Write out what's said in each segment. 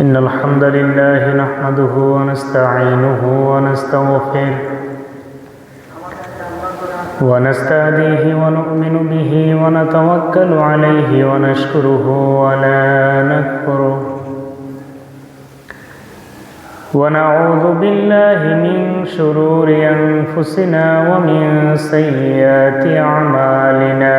إن الحمد لله نحمده ونستعينه ونستغفره ونستهديه ونؤمن به ونتوكل عليه ونشكره ولا نكفره ونعوذ بالله من شرور أنفسنا ومن سيئات أعمالنا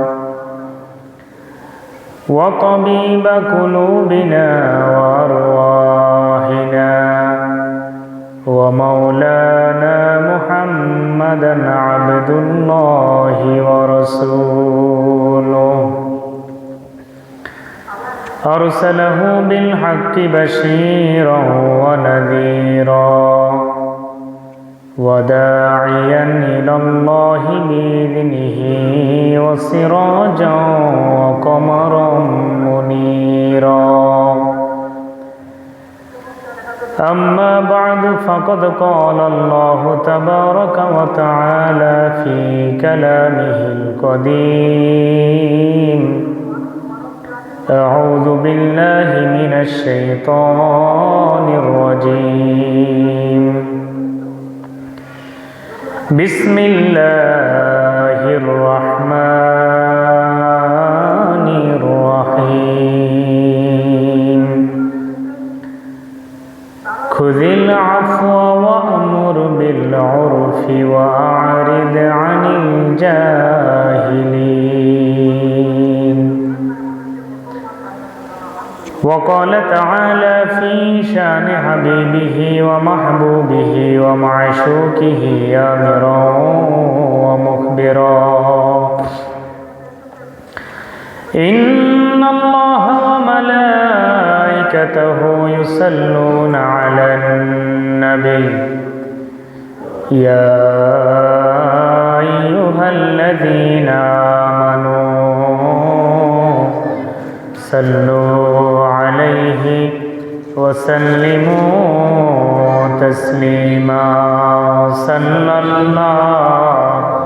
وطبيب قلوبنا وأرواحنا ومولانا محمدا عبد الله ورسوله. أرسله بالحق بشيرا ونذيرا. وداعيا إلى الله بإذنه وسراجا وقمرا منيرا. أما بعد فقد قال الله تبارك وتعالى في كلامه القديم أعوذ بالله من الشيطان الرجيم. بسم الله الرحمن الرحيم خذ العفو وأمر بالعرف وأعرض عن الجاهلين وقال تعالى في شان حبيبه ومحبوبه ومعشوقه آمرا ومخبرا. إن الله وملائكته يصلون على النبي. يا أيها الذين آمنوا صلوا عليه وسلموا تسليما صلى الله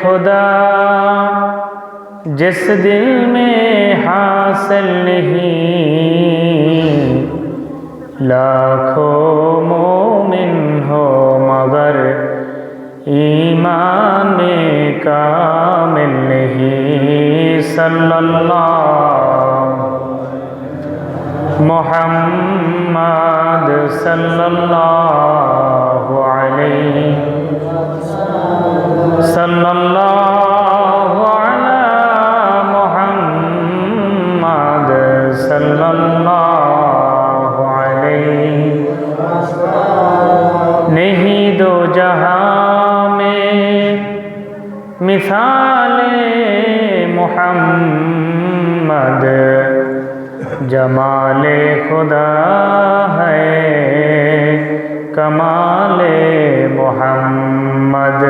खुदा जिस दिल में हासिल नहीं लाखों मोमिन हो मगर ईमान में कामिल नहीं सल्लल्लाहु मोहम्मद सल्लल्लाहु अलैहि صلى الله على محمد صلى الله عليه نہیں دو جہاں میں مثال محمد جمال خدا ہے کمال محمد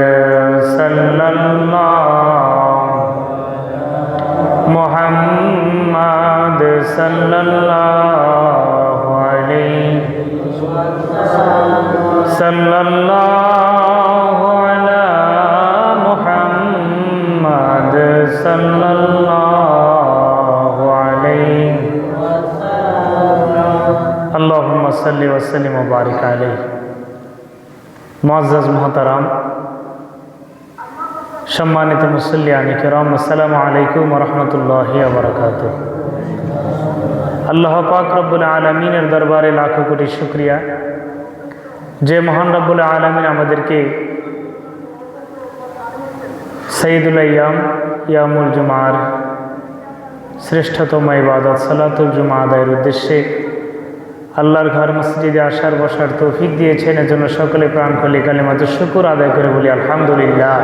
صلى الله محمد صلى الله عليه صلى الله على محمد صلى الله عليه اللهم صل وسلم وبارك عليه معزز محترم সম্মানিত মুসল্লিয়ানি কেরাম, আসসালামু আলাইকুম রহমতুল্লাহি আল্লাহ পাক রব্বুল আলমিনের দরবারে লাখো কোটি শুক্রিয়া। যে মহান রব্বুল আলমিন আমাদেরকে সঈদুল ইয়াম ইয়ামুল জুমার, শ্রেষ্ঠতম ইবাদত, সালাতুল জুমা আদায়ের উদ্দেশ্যে আল্লাহর ঘর, মসজিদে আসার, বসার তৌফিক দিয়েছেন। এজন্য সকলে প্রাণ খুলে কালিমাতে শুকুর আদায় করে বলি, আলহামদুলিল্লাহ।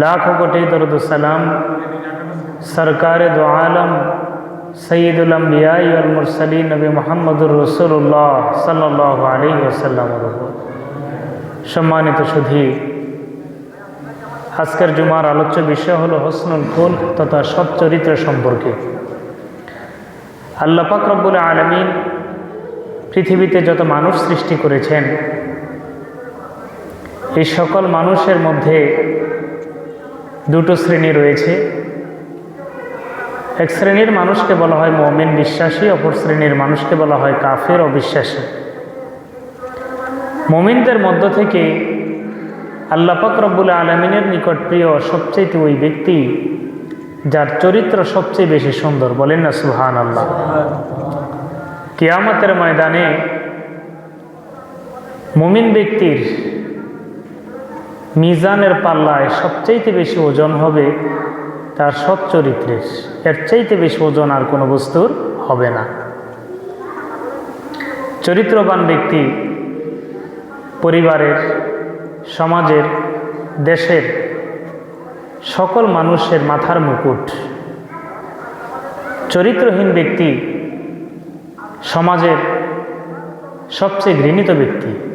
লাখ কোটি দরুদুসালাম সরকার দো আলম সঈদুল আম্বিয়াই আল মুরসলিন নবী মোহাম্মদুর রসুল্লাহ সাল্লাহ আলী ওসাল্লাম সম্মানিত সুধী আজকের জুমার আলোচ্য বিষয় হলো হসনুল ফুল তথা সৎ চরিত্র সম্পর্কে। আল্লাহ পাক রব্বুল আলমিন পৃথিবীতে যত মানুষ সৃষ্টি করেছেন, এই সকল মানুষের মধ্যে দুটো শ্রেণি রয়েছে। এক শ্রেণির মানুষকে বলা হয় মমিন বিশ্বাসী, অপর শ্রেণির মানুষকে বলা হয় কাফের, অবিশ্বাসী। মমিনদের মধ্য থেকে আল্লাহ পাক রব্বুল আলমিনের নিকট প্রিয় সবচেয়ে ওই ব্যক্তি, যার চরিত্র সবচেয়ে বেশি সুন্দর। বলেন না সুহান আল্লাহ কিয়ামতের ময়দানে মুমিন ব্যক্তির মিজানের পাল্লায় সবচাইতে বেশি ওজন হবে তার সৎ চরিত্রের। এর চাইতে বেশি ওজন আর কোনো বস্তুর হবে না। চরিত্রবান ব্যক্তি পরিবারের, সমাজের, দেশের সকল মানুষের মাথার মুকুট। চরিত্রহীন ব্যক্তি সমাজের সবচেয়ে ঘৃণিত ব্যক্তি।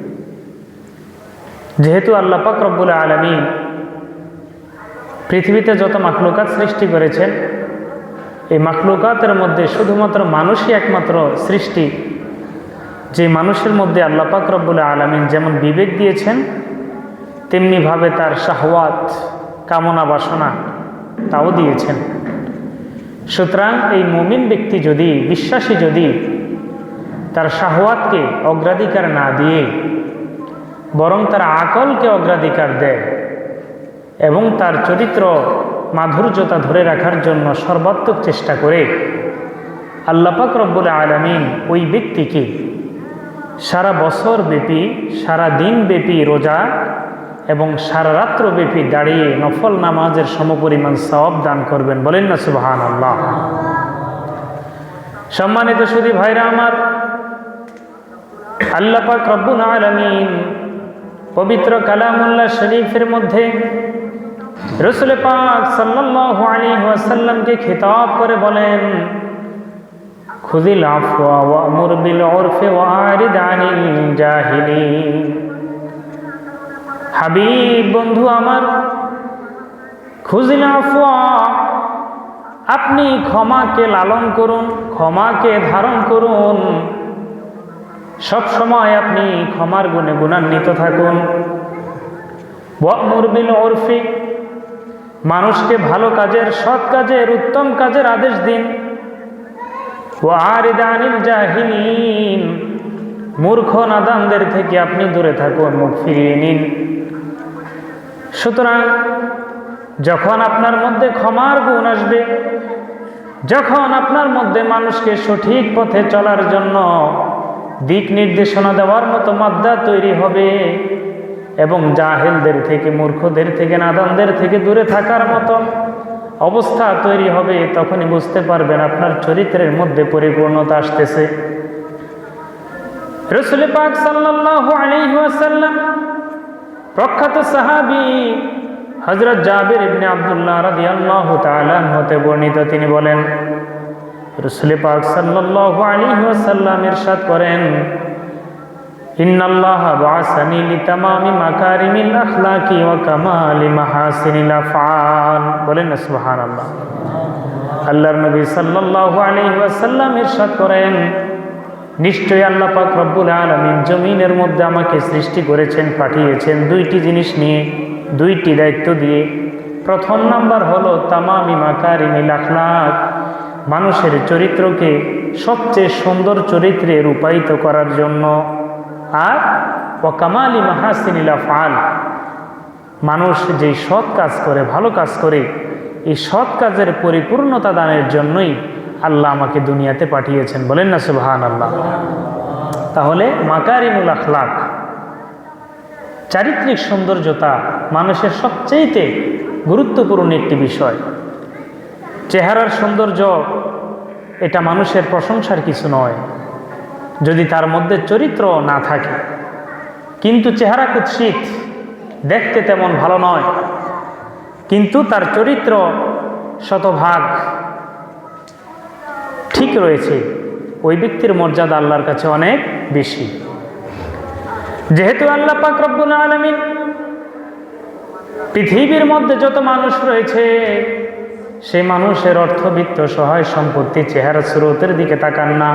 যেহেতু আল্লাহ পাক রব্বুল আলমী পৃথিবীতে যত মাখলুকাত সৃষ্টি করেছেন, এই মাখলুকাতের মধ্যে শুধুমাত্র মানুষই একমাত্র সৃষ্টি। যে মানুষের মধ্যে আল্লাহ পাক রব্বুল আলমিন যেমন বিবেক দিয়েছেন, তেমনিভাবে তার শাহওয়াত, কামনা বাসনা তাও দিয়েছেন। সুতরাং এই মুমিন ব্যক্তি যদি, বিশ্বাসী যদি, তার শাহওয়াতকে অগ্রাধিকার না দিয়ে বরং তার আকলকে অগ্রাধিকার দেয় এবং তার চরিত্র মাধুর্যতা ধরে রাখার জন্য সর্বাত্মক চেষ্টা করে। আল্লাপাক রব্বুল আলমিন ওই ব্যক্তিকে সারা বছর ব্যাপী, সারা দিন ব্যাপী রোজা এবং সারা রাত্র ব্যাপী দাঁড়িয়ে নফল নামাজের সমপরিমাণ সওয়াব দান করবেন বলেন না সুবাহান আল্লাহ সম্মানিত সুদী ভাইরা আমার আল্লাপাক রব্বুল আলমিন পবিত্র কালামুল্লাহ শরীফের মধ্যে রসুল পাক সাল্লাল্লাহু আলাইহি ওয়াসাল্লামকে খিতাব করে বলেন খুদিল আফওয়া ওয়ামুর উরফি ওয়ারিদ আনিল হাবিব, বন্ধু আমার খুজিল আফওয়া, আপনি ক্ষমাকে লালন করুন, ক্ষমাকে ধারণ করুন। সব সময় আপনি ক্ষমার গুণে গুণান্বিত থাকুন। ওয়ামুর বিল উরফি মানুষকে ভালো কাজের, সৎ কাজের, উত্তম কাজের আদেশ দিন। ও আনিল জাহিলিন, মূর্খ নাদানদের থেকে আপনি দূরে থাকুন মুখ ফিরিয়ে নিন সুতরাং যখন আপনার মধ্যে ক্ষমার গুণ আসবে, যখন আপনার মধ্যে মানুষকে সঠিক পথে চলার জন্য দিক নির্দেশনা দেওয়ার মতো মাদ্দা তৈরি হবে। এবং জাহেলদের থেকে, মূর্খদের থেকে, নাদানদের থেকে দূরে থাকার মতো অবস্থা তৈরি হবে, তখনই বুঝতে পারবেন আপনার চরিত্রের মধ্যে পরিপূর্ণতা আসতেছে। রসুল পাক সাল্লাল্লাহু আলাইহি ওয়াসাল্লাম প্রখ্যাত সাহাবী হযরত জাবির ইবনে আব্দুল্লাহ রাদিয়াল্লাহু তাআলা হতে বর্ণিত, তিনি বলেন রসুল পাক সাল্লাল্লাহু আলাইহি ওয়াসাল্লাম ইরশাদ করেন, ইন্নাল্লাহ বাসানি লিতামামি মাকারিমিল আখলাকি ওয়া কামালি মাহাসিনিল আফআল। বলেন সুবহানাল্লাহ। আল্লাহর নবী সাল্লাল্লাহু আলাইহি ওয়াসাল্লাম ইরশাদ করেন, নিশ্চয়ই আল্লাহ পাক রব্বুল আলামিন জমিনের মধ্যে আমাকে সৃষ্টি করেছেন, পাঠিয়েছেন দুইটি জিনিস নিয়ে, দুইটি দায়িত্ব দিয়ে। প্রথম নাম্বার হলো তামামি মাকারিমিল আখলাক মানুষের চরিত্রকে সবচেয়ে সুন্দর চরিত্রে রূপায়িত করার জন্য। আর ওকামালি মাহাসিনিলা ফাল মানুষ যেই সৎ কাজ করে, ভালো কাজ করে, এই সৎ কাজের পরিপূর্ণতা দানের জন্যই আল্লাহ আমাকে দুনিয়াতে পাঠিয়েছেন। বলেন না সুবহান আল্লাহ তাহলে মাকারিমুল আখলাক, চারিত্রিক সৌন্দর্যতা মানুষের সবচেয়েতে গুরুত্বপূর্ণ একটি বিষয়। চেহারার সৌন্দর্য, এটা মানুষের প্রশংসার কিছু নয়, যদি তার মধ্যে চরিত্র না থাকে। কিন্তু চেহারা কুৎসিত, দেখতে তেমন ভালো নয়। কিন্তু তার চরিত্র শতভাগ ঠিক রয়েছে। ওই ব্যক্তির মর্যাদা আল্লাহর কাছে অনেক বেশি। যেহেতু আল্লাহ পাক রব্বুল আলমিন পৃথিবীর মধ্যে যত মানুষ রয়েছে সেই মানুষের অর্থবিত্ত সহায় সম্পত্তি চেহারা স্রোতের দিকে তাকান না।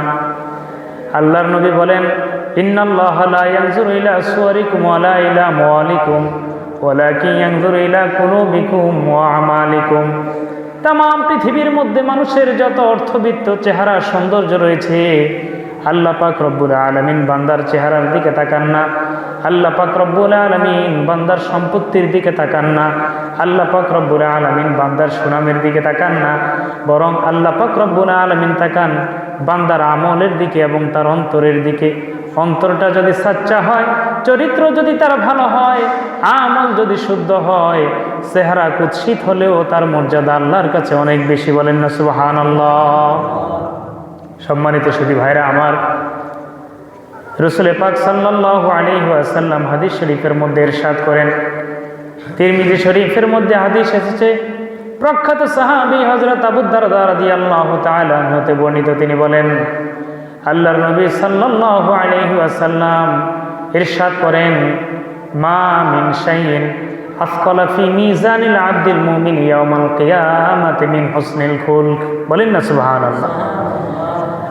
আল্লাহর নবী বলেন তাম পৃথিবীর মধ্যে মানুষের যত অর্থবিত্ত চেহারা সৌন্দর্য রয়েছে আল্লাহ পাক রব্বুল আলমিন বান্দার চেহারার দিকে তাকান না। আল্লাহ পাক রব্বুল আলমিন বান্দার সম্পত্তির দিকে তাকান না। আল্লাহ পাক রব্বুল আলমিন বান্দার সুনামের দিকে তাকান না। বরং আল্লাহ পাক রব্বুল আলমিন তাকান বান্দার আমলের দিকে এবং তার অন্তরের দিকে। অন্তরটা যদি সাচ্চা হয়, চরিত্র যদি তার ভালো হয়, আমল যদি শুদ্ধ হয়, চেহারা কুৎসিত হলেও তার মর্যাদা আল্লাহর কাছে অনেক বেশি বলেন না সুবাহান আল্লাহ সম্মানিত সুদী ভাইরা, আমার রসুল পাক সাল্লাহ আলী আসাল্লাম হাদিস শরীফের মধ্যে এরশাদ করেন। তিরমিজি শরীফের মধ্যে হাদিস এসেছে, প্রখ্যাত সাহাবি হজরত আবুদ্দার দারাদি আল্লাহ বর্ণিত। তিনি বলেন, আল্লাহর নবী সাল্লাহ আলহি আসাল্লাম ইরশাদ করেন, মা মিন শাইন আফকলা ফি মিজানিল আব্দুল মুমিন ইয়াউমাল কিয়ামাতি মিন হুসনিল খুলক। বলেন না, সুবহানাল্লাহ।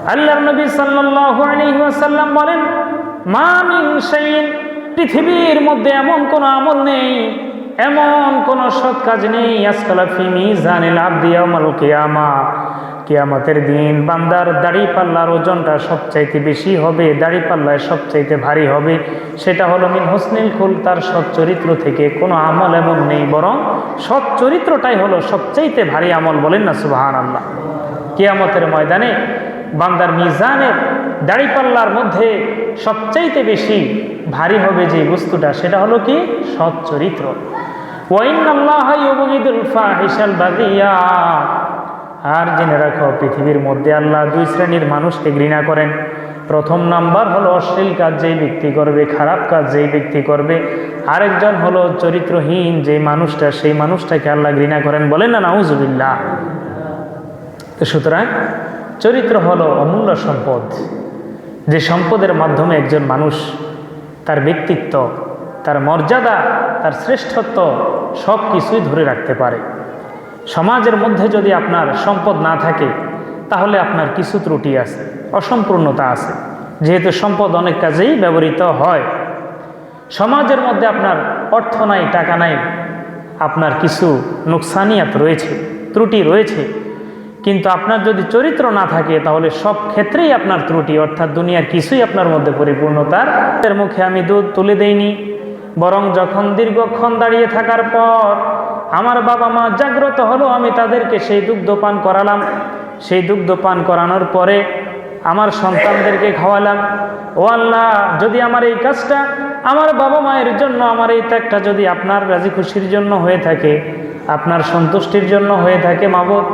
আল্লাহর নবী সাল্লাল্লাহু আলাইহি ওয়াসাল্লাম বলেন, মা মিন শাইন পৃথিবীর মধ্যে এমন কোনো আমল নেই, এমন কোনো সৎ কাজ নেই আজকালা ফি মিজানিল আব্দি ইয়াউমাল কিয়ামা। কিয়ামতের দিন বান্দার দাড়ি পাল্লার ওজনটা সবচাইতে বেশি হবে, দাড়ি পাল্লায় সবচাইতে ভারী হবে। সেটা হলো মিন হোসনিল খুল, তার সৎ চরিত্র থেকে কোনো আমল এমন নেই, বরং সৎ চরিত্রটাই হলো সবচাইতে ভারী আমল বলেন না সুবাহান আল্লাহ কিয়ামতের ময়দানে বান্দার মিজানের দাড়িপাল্লার মধ্যে সবচাইতে বেশি ভারী হবে যে বস্তুটা, সেটা হলো কি? সৎ চরিত্র। আর জেনে রাখো, পৃথিবীর মধ্যে আল্লাহ দুই শ্রেণির মানুষকে ঘৃণা করেন। প্রথম নাম্বার হলো অশ্লীল কাজ যেই ব্যক্তি করবে, খারাপ কাজ যেই ব্যক্তি করবে। আরেকজন হলো চরিত্রহীন যে মানুষটা, সেই মানুষটাকে আল্লাহ ঘৃণা করেন। বলেন না, নাউজুবিল্লাহ। সুতরাং চরিত্র হলো অমূল্য সম্পদ। যে সম্পদের মাধ্যমে একজন মানুষ তার ব্যক্তিত্ব, তার মর্যাদা, তার শ্রেষ্ঠত্ব সব কিছুই ধরে রাখতে পারে। সমাজের মধ্যে যদি আপনার সম্পদ না থাকে, তাহলে আপনার কিছু ত্রুটি আছে, অসম্পূর্ণতা আছে। যেহেতু সম্পদ অনেক কাজেই ব্যবহৃত হয়। সমাজের মধ্যে আপনার অর্থ নাই, টাকা নাই, আপনার কিছু নোকসানিয়াত রয়েছে, ত্রুটি রয়েছে। কিন্তু আপনার যদি চরিত্র না থাকে, তাহলে সব ক্ষেত্রেই আপনার ত্রুটি, অর্থাৎ দুনিয়ার কিছুই আপনার মধ্যে পরিপূর্ণতার এর মুখে আমি দুধ তুলে দেইনি। বরং যখন দীর্ঘক্ষণ দাঁড়িয়ে থাকার পর আমার বাবা মা জাগ্রত হলো, আমি তাদেরকে সেই দুগ্ধ পান করালাম। সেই দুগ্ধ পান করানোর পরে আমার সন্তানদেরকে খাওয়ালাম। ও আল্লাহ, যদি আমার এই কাজটা আমার বাবা মায়ের জন্য, আমার এই ত্যাগটা যদি আপনার রাজি খুশির জন্য হয়ে থাকে আপনার সন্তুষ্টির জন্য হয়ে থাকে মাবুদ।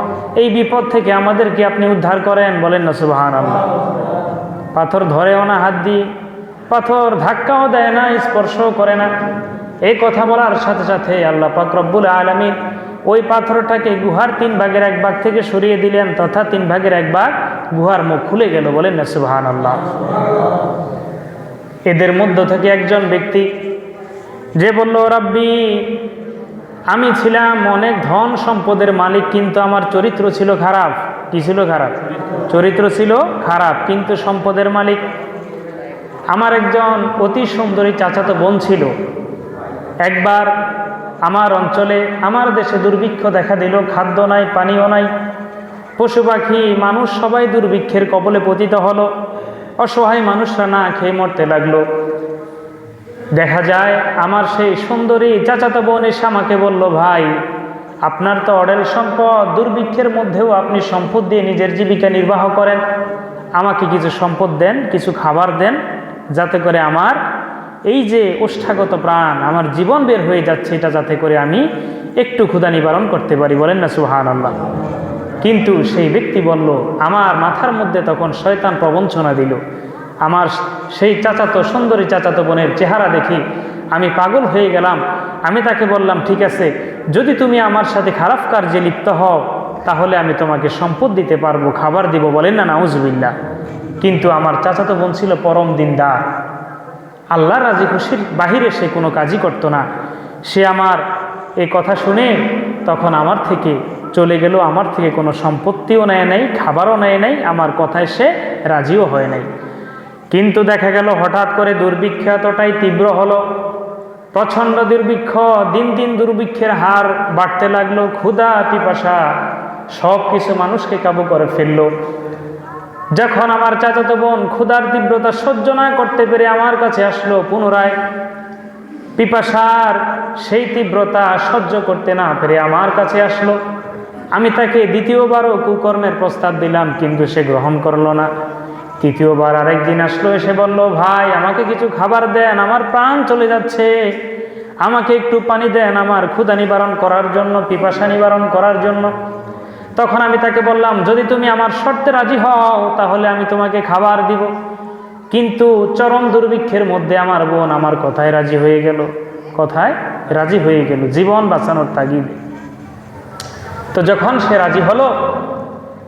এই বিপদ থেকে আমাদেরকে আপনি উদ্ধার করেন, বলেন না সুবাহান আল্লাহ পাথর ধরেও না হাত দিয়ে, পাথর ধাক্কাও দেয় না, স্পর্শও করে না। এই কথা বলার সাথে সাথে আল্লাহ পাকরব্বুল আলমিন ওই পাথরটাকে গুহার তিন ভাগের এক ভাগ থেকে সরিয়ে দিলেন, তথা তিন ভাগের এক ভাগ গুহার মুখ খুলে গেল, বলেন না সুবাহান আল্লাহ এদের মধ্য থেকে একজন ব্যক্তি, যে বলল, রাব্বি আমি ছিলাম অনেক ধন সম্পদের মালিক, কিন্তু আমার চরিত্র ছিল খারাপ। কি ছিল খারাপ? চরিত্র ছিল খারাপ, কিন্তু সম্পদের মালিক। আমার একজন অতি সুন্দরী চাচাতো বোন ছিল। একবার আমার অঞ্চলে আমার দেশে দুর্ভিক্ষ দেখা দিল, খাদ্য নাই পানীয় নাই। পশু পাখি, মানুষ সবাই দুর্ভিক্ষের কবলে পতিত হলো। অসহায় মানুষরা না খেয়ে মরতে লাগল। দেখা যায়, আমার সেই সুন্দরী চাচাতো বোন এসে আমাকে বলল, ভাই, আপনার তো অডেল সম্পদ, দুর্ভিক্ষের মধ্যেও আপনি সম্পদ দিয়ে নিজের জীবিকা নির্বাহ করেন। আমাকে কিছু সম্পদ দেন, কিছু খাবার দেন, যাতে করে আমার এই যে ওষ্ঠাগত প্রাণ, আমার জীবন বের হয়ে যাচ্ছে, এটা যাতে করে আমি একটু ক্ষুধা নিবারণ করতে পারি। বলেন না সুহান আল্লাহ কিন্তু সেই ব্যক্তি বলল, আমার মাথার মধ্যে তখন শয়তান প্রবঞ্চনা দিল। আমার সেই চাচাতো, সুন্দরী চাচাতো বোনের চেহারা দেখি আমি পাগল হয়ে গেলাম। আমি তাকে বললাম, ঠিক আছে, যদি তুমি আমার সাথে খারাপ কার্যে লিপ্ত হও, তাহলে আমি তোমাকে সম্পদ দিতে পারব, খাবার দিব বলেন না নাউজবিল্লা কিন্তু আমার চাচাতো বোন ছিল পরম দিনদার। আল্লাহ রাজি খুশির বাহিরে সে কোনো কাজই করতো না। সে আমার এই কথা শুনে তখন আমার থেকে চলে গেল, আমার থেকে কোনো সম্পত্তিও নেয় নাই, খাবারও নেয় নাই, আমার কথায় সে রাজিও হয় নাই। কিন্তু দেখা গেল হঠাৎ করে দুর্ভিক্ষ এতটাই তীব্র হলো। প্রচণ্ড দুর্ভিক্ষ, দিন দিন দুর্ভিক্ষের হার বাড়তে লাগল, ক্ষুধা, পিপাসা, সব কিছু মানুষকে কাবু করে ফেলল। যখন আমার চাচাতো বোন ক্ষুধার তীব্রতা সহ্য না করতে পেরে আমার কাছে আসলো পুনরায়, পিপাসার সেই তীব্রতা সহ্য করতে না পেরে আমার কাছে আসলো। আমি তাকে দ্বিতীয়বারও কুকর্মের প্রস্তাব দিলাম, কিন্তু সে গ্রহণ করল না। তৃতীয়বার আরেকদিন আসলো, এসে বলল, ভাই, আমাকে কিছু খাবার দেন, আমার প্রাণ চলে যাচ্ছে। আমাকে একটু পানি দেন আমার ক্ষুধা নিবারণ করার জন্য, পিপাসা নিবারণ করার জন্য। তখন আমি তাকে বললাম, যদি তুমি আমার শর্তে রাজি হও, তাহলে আমি তোমাকে খাবার দিব। কিন্তু চরম দুর্ভিক্ষের মধ্যে আমার বোন আমার কথায় রাজি হয়ে গেল। কথায় রাজি হয়ে গেল, জীবন বাঁচানোর তাগিদে। তো যখন সে রাজি হলো,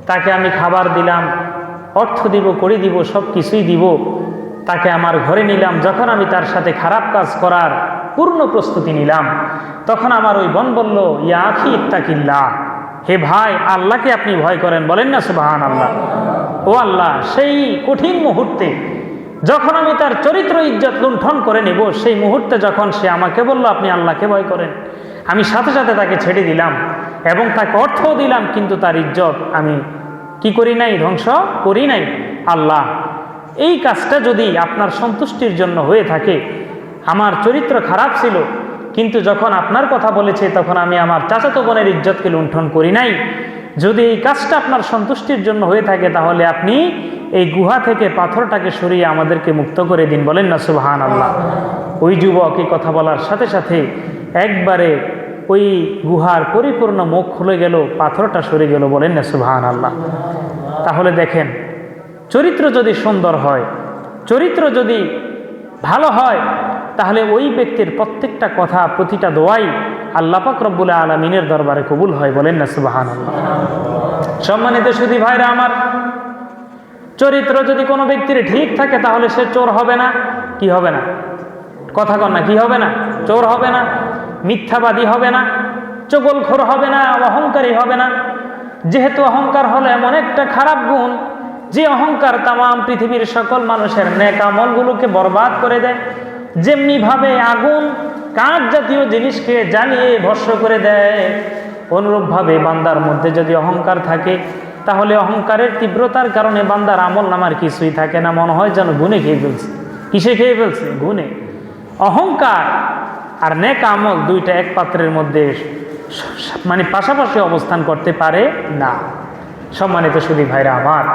তাকে আমি খাবার দিলাম। অর্থ দিব, করে দিব, সব কিছুই দিব। তাকে আমার ঘরে নিলাম। যখন আমি তার সাথে খারাপ কাজ করার পূর্ণ প্রস্তুতি নিলাম, তখন আমার ওই বোন বলল, ইয়া আখি ইত্তাকিল্লা হে ভাই, আল্লাহকে আপনি ভয় করেন, বলেন না সুবাহান আল্লাহ ও আল্লাহ, সেই কঠিন মুহূর্তে যখন আমি তার চরিত্র ইজ্জত লুণ্ঠন করে নেব, সেই মুহূর্তে যখন সে আমাকে বলল, আপনি আল্লাহকে ভয় করেন। আমি সাথে সাথে তাকে ছেড়ে দিলাম এবং তাকে অর্থও দিলাম, কিন্তু তার ইজ্জত আমি কি করি নাই? ধ্বংস করি নাই। আল্লাহ, এই কাজটা যদি আপনার সন্তুষ্টির জন্য হয়ে থাকে, আমার চরিত্র খারাপ ছিল, কিন্তু যখন আপনার কথা বলেছে, তখন আমি আমার চাচাতো বোনের ইজ্জতকে লুণ্ঠন করি নাই। যদি এই কাজটা আপনার সন্তুষ্টির জন্য হয়ে থাকে, তাহলে আপনি এই গুহা থেকে পাথরটাকে সরিয়ে আমাদেরকে মুক্ত করে দিন। বলেন না সুবাহান আল্লাহ ওই যুবক এই কথা বলার সাথে সাথে একবারে ওই গুহার পরিপূর্ণ মুখ খুলে গেল, পাথরটা সরে গেল। বলেন না সুবাহান আল্লাহ তাহলে দেখেন, চরিত্র যদি সুন্দর হয়, চরিত্র যদি ভালো হয়, তাহলে ওই ব্যক্তির প্রত্যেকটা কথা, প্রতিটা দোয়াই আল্লাপাক রব্বুল আলমিনের দরবারে কবুল হয় বলেন না সুবাহান সম্মানিত সুদী ভাইরা আমার, চরিত্র যদি কোনো ব্যক্তির ঠিক থাকে, তাহলে সে চোর হবে না। কি হবে না? কথা কন না, কি হবে না? চোর হবে না, মিথ্যাবাদী হবে না, চগলখোর হবে না, অহংকারী হবে না। যেহেতু অহংকার হলো এমন একটা খারাপ গুণ, যে অহংকার তাম, পৃথিবীর সকল মানুষের নেক আমলগুলোকে বরবাদ করে দেয়, যেমনিভাবে আগুন কাঁচ জাতীয় জিনিসকে জ্বালিয়ে ভস্য করে দেয়। অনুরূপভাবে বান্দার মধ্যে যদি অহংকার থাকে, তাহলে অহংকারের তীব্রতার কারণে বান্দার আমল নামার কিছুই থাকে না। মনে হয় যেন গুনে খেয়ে ফেলছে। কিসে খেয়ে ফেলছে? গুনে অহংকার আর নেক আমল দুইটা এক পাত্রের মধ্যে মানে পাশাপাশি অবস্থান করতে পারে না। সম্মানিত সুদী ভাইরা আমার